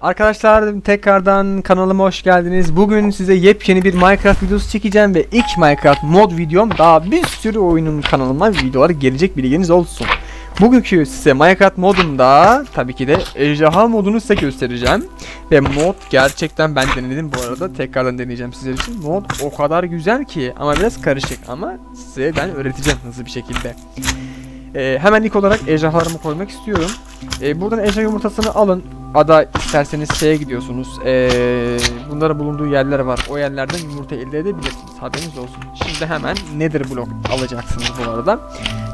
Arkadaşlar tekrardan kanalıma hoş geldiniz. Bugün size yepyeni bir Minecraft videosu çekeceğim ve ilk Minecraft mod videom daha bir sürü oyunun kanalıma videoları gelecek bilginiz olsun. Bugünkü size Minecraft modunda tabii ki de ejderha modunu size göstereceğim. Ve mod gerçekten ben denedim bu arada tekrardan deneyeceğim sizler için. Mod o kadar güzel ki ama biraz karışık ama size ben öğreteceğim hızlı bir şekilde. Ee, hemen ilk olarak ejderhalarımı koymak istiyorum. Ee, buradan ejderha yumurtasını alın. Ada isterseniz şeye gidiyorsunuz. Ee, bunların bulunduğu yerler var. O yerlerden yumurta elde edebilirsiniz. Haberiniz olsun. Şimdi hemen Nether blok alacaksınız bu arada.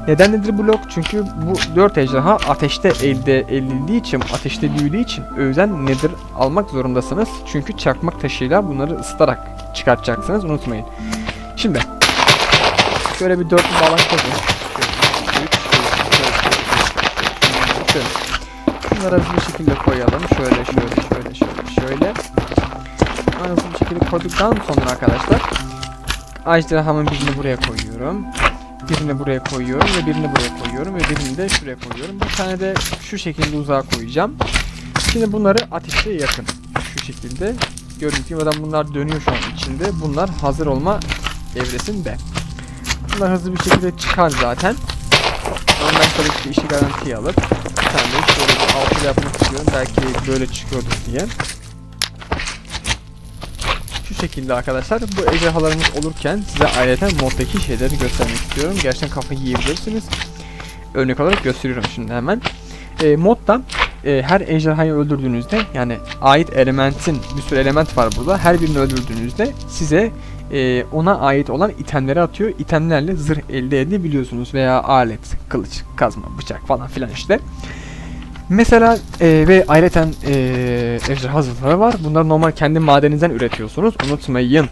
Neden Nether blok? Çünkü bu 4 ejderha ateşte elde edildiği için, ateşte büyüdüğü için o yüzden Nether almak zorundasınız. Çünkü çakmak taşıyla bunları ısıtarak çıkartacaksınız. Unutmayın. Şimdi şöyle bir dörtlü bağlantı koyun. Şöyle. Bunları bir şekilde koyalım. Şöyle şöyle şöyle şöyle şöyle. Hızlı bir şekilde koyduktan sonra arkadaşlar Ejderhamın birini buraya koyuyorum. Birini buraya koyuyorum ve birini buraya koyuyorum ve birini de şuraya koyuyorum. Bir tane de şu şekilde uzağa koyacağım. Şimdi bunları ateşe yakın. Şu şekilde. Gördüğünüz gibi bunlar dönüyor şu an içinde. Bunlar hazır olma evresinde. Bunlar hızlı bir şekilde çıkar zaten. Ondan sonra işte işi garantiye alıp bir tane şöyle bir altı yapmak istiyorum. Belki böyle çıkıyordur diye. Şu şekilde arkadaşlar bu ejderhalarımız olurken size ayrıca moddaki şeyleri göstermek istiyorum. Gerçekten kafayı yiyebilirsiniz. Örnek olarak gösteriyorum şimdi hemen. E, modda e, her ejderhayı öldürdüğünüzde yani ait elementin bir sürü element var burada. Her birini öldürdüğünüzde size e, ona ait olan itemleri atıyor. İtemlerle zırh elde edebiliyorsunuz veya alet, kılıç, kazma, bıçak falan filan işte. Mesela e, ve ayrıca e, ejderha zırhları var. Bunlar normal kendi madeninizden üretiyorsunuz. Unutmayın.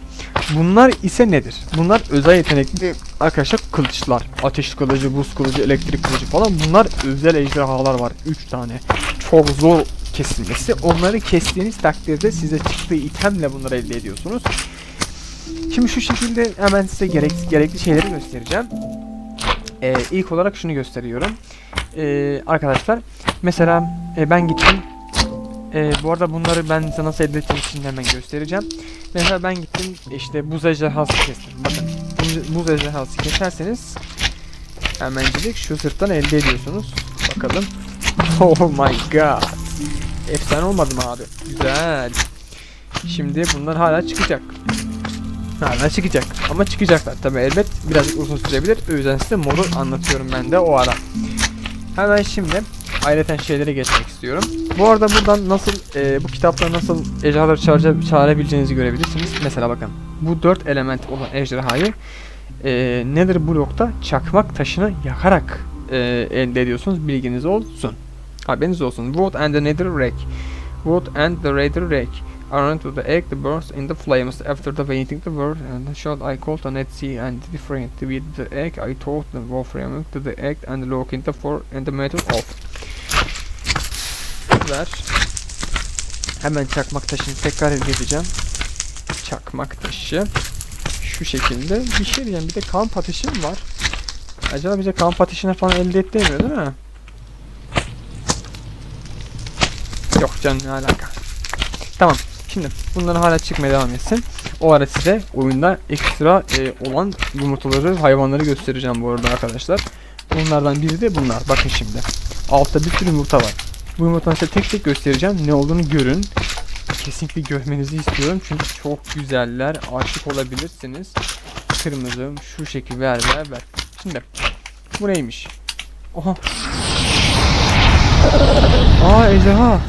Bunlar ise nedir? Bunlar özel yetenekli arkadaşlar kılıçlar. Ateş kılıcı, buz kılıcı, elektrik kılıcı falan. Bunlar özel ejderhalar var. 3 tane. Çok zor kesilmesi. Onları kestiğiniz takdirde size çıktığı itemle bunları elde ediyorsunuz. Şimdi şu şekilde hemen size gerek, gerekli şeyleri göstereceğim. Ee, ilk olarak şunu gösteriyorum. Ee, arkadaşlar mesela e, ben gittim. E, bu arada bunları ben size nasıl elde ettiğim için hemen göstereceğim. Mesela ben gittim işte buz ejderhası kestim. Bakın buz, buz ejderhası keserseniz hemencilik şu sırttan elde ediyorsunuz. Bakalım. Oh my god. Efsane olmadı mı abi? Güzel. Şimdi bunlar hala çıkacak. Hala çıkacak. Ama çıkacaklar. Tabi elbet birazcık uzun sürebilir. O yüzden size modu anlatıyorum ben de o ara. Hemen şimdi ayrıca şeylere geçmek istiyorum. Bu arada buradan nasıl e, bu kitapta nasıl ejderhaları çağıra, çağırabileceğinizi görebilirsiniz. Mesela bakın bu dört element olan ejderhayı e, Nether blokta çakmak taşını yakarak e, elde ediyorsunuz. Bilginiz olsun. Haberiniz olsun. Wood and the Nether rack. Wood and the Nether rack. Around to the egg, the burst in the flames. After the waiting the word and the shot I called on sea and different with the egg I told the wolfram to the egg and look in the for and the metal off. Ver. Hemen çakmak taşını tekrar elde edeceğim. Çakmak taşı. Şu şekilde. Bir şey diyeceğim. Bir de kamp ateşi mi var? Acaba bize kamp ateşine falan elde et demiyor değil mi? Yok canım ne alaka. Tamam. Şimdi bunların hala çıkmaya devam etsin. O ara size oyunda ekstra e, olan yumurtaları, hayvanları göstereceğim bu arada arkadaşlar. Bunlardan biri de bunlar. Bakın şimdi. Altta bir sürü yumurta var. Bu yumurtaları size tek tek göstereceğim. Ne olduğunu görün. Kesinlikle görmenizi istiyorum. Çünkü çok güzeller. Aşık olabilirsiniz. Kırmızı şu şekil ver ver ver. Şimdi bu neymiş? Oha. Aa ejderha.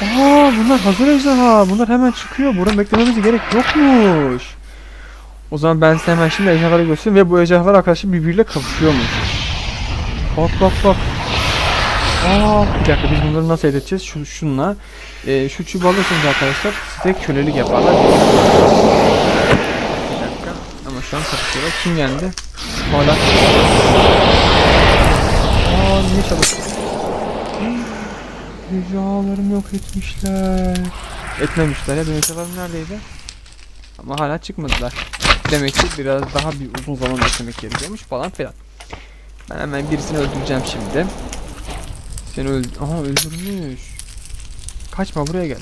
Aa bunlar hazır ejderha. Bunlar hemen çıkıyor. Buradan beklememize gerek yokmuş. O zaman ben size hemen şimdi ejderhaları göstereyim ve bu ejderhalar arkadaşlar birbiriyle kapışıyormuş. Bak bak bak. Aa bir dakika biz bunları nasıl edeceğiz? Şu, şunla. Ee, şu çubuğu alırsanız arkadaşlar size kölelik yaparlar. Bir dakika. Ama şu an kapışıyorlar. Kim yendi? Hala. Aa niye çalışıyor? Ejderhalarımı yok etmişler. Etmemişler ya. Benim ejderhalarım neredeydi? Ama hala çıkmadılar. Demek ki biraz daha bir uzun zaman beklemek gerekiyormuş falan filan. Ben hemen birisini öldüreceğim şimdi. Seni öldür... Aha öldürmüş. Kaçma buraya gel.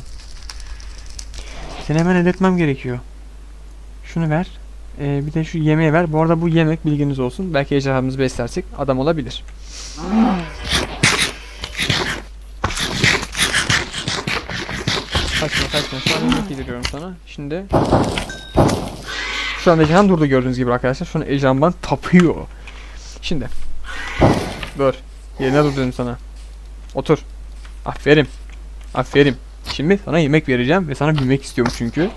Seni hemen eletmem gerekiyor. Şunu ver. Ee, bir de şu yemeği ver. Bu arada bu yemek bilginiz olsun. Belki ejderhamızı beslersek adam olabilir. Kaçma. Şu an yemek yediriyorum sana. Şimdi şu an ejderham durdu gördüğünüz gibi arkadaşlar. Şu an ejderham bana tapıyor. Şimdi. Dur. Yerine dur sana. Otur. Aferin. Aferin. Şimdi sana yemek vereceğim ve sana bilmek istiyorum çünkü.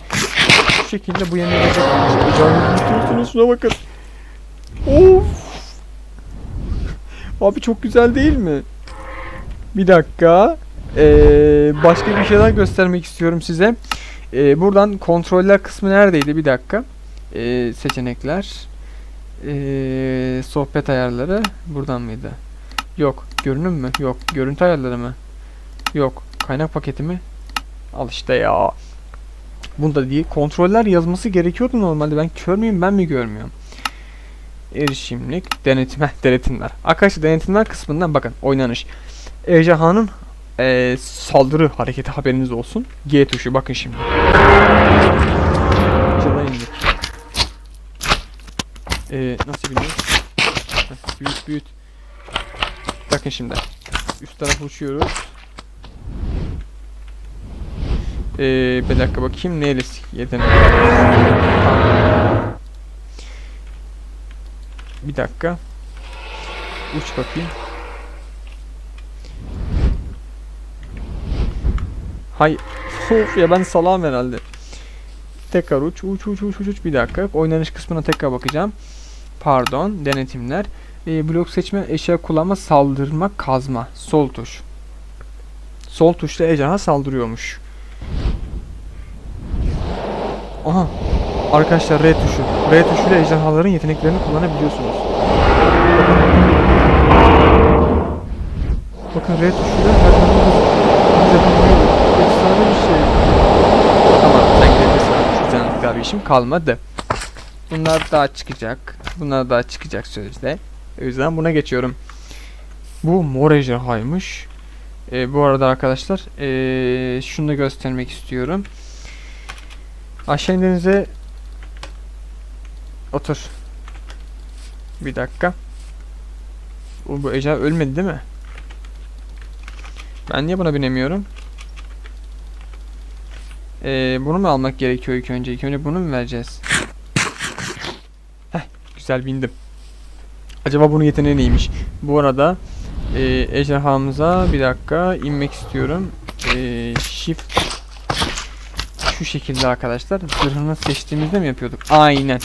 Bu şekilde bu yemeği. Ejderhamı istiyorsunuz şuna bakın. Of. Abi çok güzel değil mi? Bir dakika. Ee, başka bir şeyler göstermek istiyorum size. Ee, buradan kontroller kısmı neredeydi? Bir dakika. Ee, seçenekler. Ee, sohbet ayarları. Buradan mıydı? Yok. Görünüm mü? Yok. Görüntü ayarları mı? Yok. Kaynak paketi mi? Al işte ya. Bunda değil. Kontroller yazması gerekiyordu normalde. Ben kör müyüm ben mi görmüyorum? Erişimlik, denetim, denetimler. Arkadaşlar denetimler kısmından bakın oynanış. Ejderhanın eee, saldırı hareketi haberiniz olsun. G tuşu bakın şimdi. Cana indik. Eee nasıl biniyor? Heh, büyüt büyüt. Bakın şimdi. Üst tarafa uçuyoruz. Eee bir dakika bakayım neyle yetenek. Bir dakika. Uç bakayım. Hay. Of ya ben salam herhalde. Tekrar uç uç uç uç uç uç bir dakika. Oynanış kısmına tekrar bakacağım. Pardon. Denetimler. Ee, blok seçme, eşya kullanma, saldırma, kazma. Sol tuş. Sol tuşla ejderha saldırıyormuş. Aha. Arkadaşlar R tuşu. R tuşuyla ejderhaların yeteneklerini kullanabiliyorsunuz. Bakın R tuşuyla her zaman hız yapamayı efsane bir şey. Tamam sen gidebilirsin. Sizden daha bir işim kalmadı. Bunlar daha çıkacak. Bunlar daha çıkacak sözde. O yüzden buna geçiyorum. Bu mor ejderhaymış. Ee, bu arada arkadaşlar ee, şunu da göstermek istiyorum. Aşağı indiğinizde Otur. Bir dakika. Bu, bu ejderha ölmedi değil mi? Ben niye buna binemiyorum? Ee, bunu mu almak gerekiyor ilk önce? İlk önce bunu mu vereceğiz? Heh, güzel bindim. Acaba bunun yeteneği neymiş? Bu arada e, ejderhamıza bir dakika inmek istiyorum. E, shift şu şekilde arkadaşlar. Zırhını seçtiğimizde mi yapıyorduk? Aynen.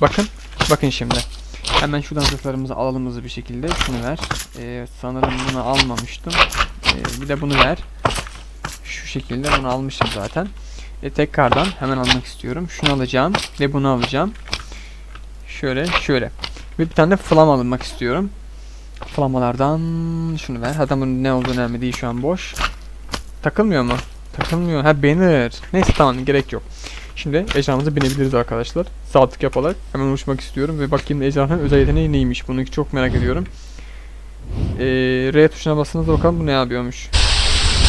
Bakın. Bakın şimdi. Hemen şuradan zırhlarımızı alalım hızlı bir şekilde. Şunu ver. Ee, sanırım bunu almamıştım. Ee, bir de bunu ver. Şu şekilde bunu almışım zaten. E, tekrardan hemen almak istiyorum. Şunu alacağım ve bunu alacağım. Şöyle şöyle. Ve bir tane de flam almak istiyorum. Flamalardan şunu ver. Zaten bunun ne olduğu önemli değil şu an boş. Takılmıyor mu? Takılmıyor. Ha banner. Neyse tamam gerek yok. Şimdi ejderhamıza binebiliriz arkadaşlar. Sağ tık yaparak hemen uçmak istiyorum ve bakayım ejderhanın özel yeteneği neymiş. Bunu çok merak ediyorum. Ee, R tuşuna basınızda bakalım bu ne yapıyormuş.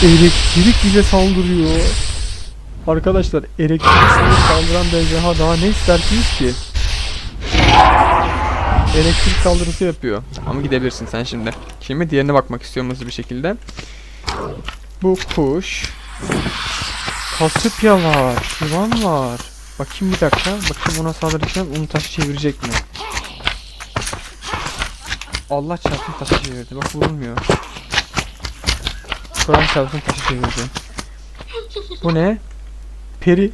Elektrik bile saldırıyor. Arkadaşlar elektrik saldıran bir ejderha daha ne istersiniz ki? Elektrik saldırısı yapıyor. Ama gidebilirsin sen şimdi. Şimdi diğerine bakmak istiyorum hızlı bir şekilde. Bu kuş. Kasıpya var. Yılan var. Bakayım bir dakika. Bakayım ona saldırırken onu taşı çevirecek mi? Allah çarpsın taşı çevirdi. Bak vurulmuyor. Kur'an çarpsın taşı çevirdi. Bu ne? Peri.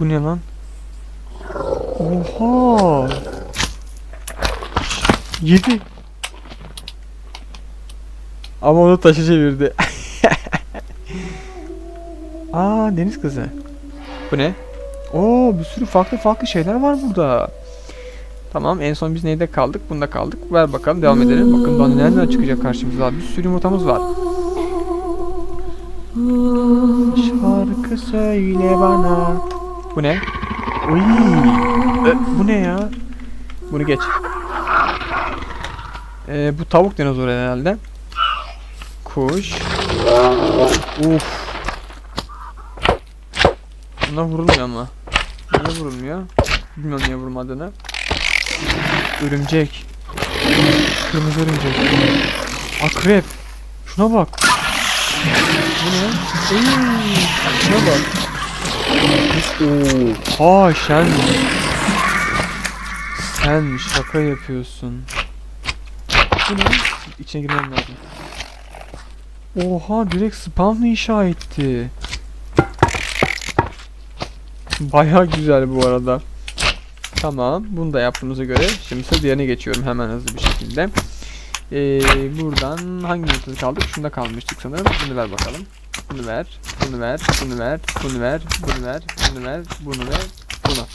Bu ne lan? Oha. Yedi. Ama onu taşı çevirdi. Aa deniz kızı. Bu ne? Oo bir sürü farklı farklı şeyler var burada. Tamam en son biz neyde kaldık? Bunda kaldık. Ver bakalım devam edelim. Bakın daha nereden çıkacak karşımıza. Bir sürü yumurtamız var. Şarkı söyle bana. Bu ne? Uy. Ö, bu ne ya? Bunu geç. Ee, bu tavuk dinozor herhalde. Kuş. Uf. Buna vurulmuyor ama. Niye vurulmuyor? Bilmiyorum niye vurmadığını. Örümcek. Kırmızı örümcek. Akrep. Şuna bak. Bu ne? Ey, şuna bak. Oha sen. Sen şaka yapıyorsun. Bu ne? İçine girmem lazım. Oha direkt spawn inşa etti. Baya güzel bu arada. Tamam bunu da yaptığımıza göre şimdi ise diğerine geçiyorum hemen hızlı bir şekilde. Ee, buradan hangi noktada kaldık? Şunda kalmıştık sanırım. Bunu ver bakalım. Bunu ver, bunu ver, bunu ver, bunu ver, bunu ver, bunu ver, bunu ver, bunu.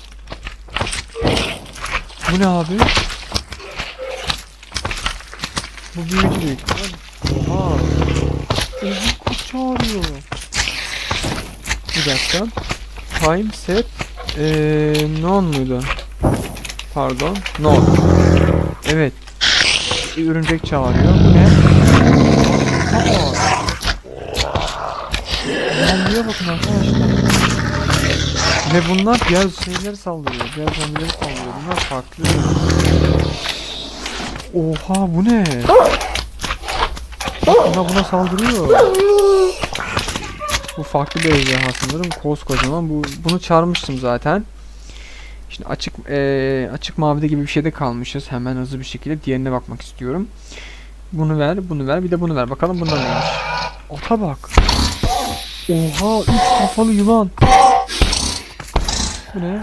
Bu ne abi? Bu büyücü büyük. Oha. Kurt çağırıyor. Bir dakika. Time set eee non muydu? Pardon. Non. Evet. Bir örümcek çağırıyor. Bu ne? Zombiye bakın arkadaşlar. Ve bunlar diğer şeyler saldırıyor. Diğer zombileri saldırıyor. Bunlar farklı. Oha bu ne? Buna buna saldırıyor. Bu farklı bir ejderha sanırım. Koskocaman. Bu, bunu çağırmıştım zaten. Şimdi açık eee, açık mavide gibi bir şeyde kalmışız. Hemen hızlı bir şekilde diğerine bakmak istiyorum. Bunu ver, bunu ver, bir de bunu ver. Bakalım bunlar neymiş. Ota bak. Oha, üç kafalı yılan. Bu ne?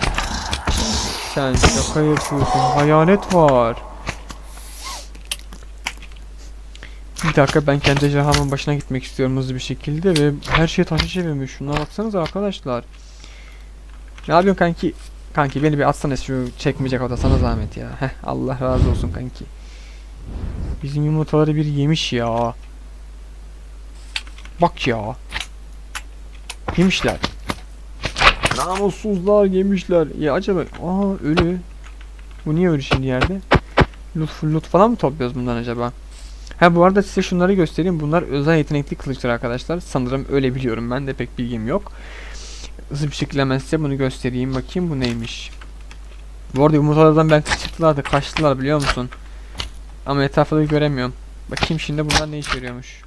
Sen şaka yapıyorsun. Hayalet var. Bir dakika ben kendi ejderhamın başına gitmek istiyorum hızlı bir şekilde ve her şey taşı çevirmiş. Şuna baksanıza arkadaşlar. Ne yapıyorsun kanki? Kanki beni bir atsana şu çekmeyecek oda sana zahmet ya. Heh Allah razı olsun kanki. Bizim yumurtaları bir yemiş ya. Bak ya. Yemişler. Namussuzlar yemişler. Ya acaba aa ölü. Bu niye ölü şimdi yerde? Loot, loot falan mı topluyoruz bundan acaba? Ha bu arada size şunları göstereyim. Bunlar özel yetenekli kılıçlar arkadaşlar. Sanırım öyle biliyorum ben de pek bilgim yok. Hızlı bir şekilde hemen size bunu göstereyim. Bakayım bu neymiş. Bu arada yumurtalardan ben çıktılar da kaçtılar biliyor musun? Ama etrafta da göremiyorum. Bakayım şimdi bunlar ne işe yarıyormuş.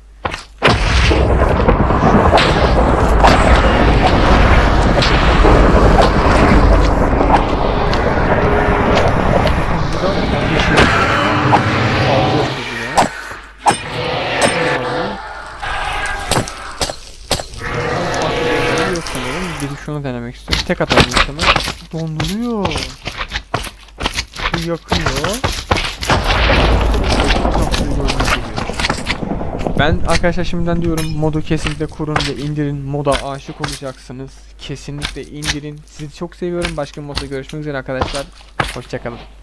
Sanırım. Bir de şunu denemek istiyorum. Tek atar sanırım. Donduruyor. Bu yakıyor. Ben arkadaşlar şimdiden diyorum modu kesinlikle kurun ve indirin. Moda aşık olacaksınız. Kesinlikle indirin. Sizi çok seviyorum. Başka modda görüşmek üzere arkadaşlar. Hoşçakalın.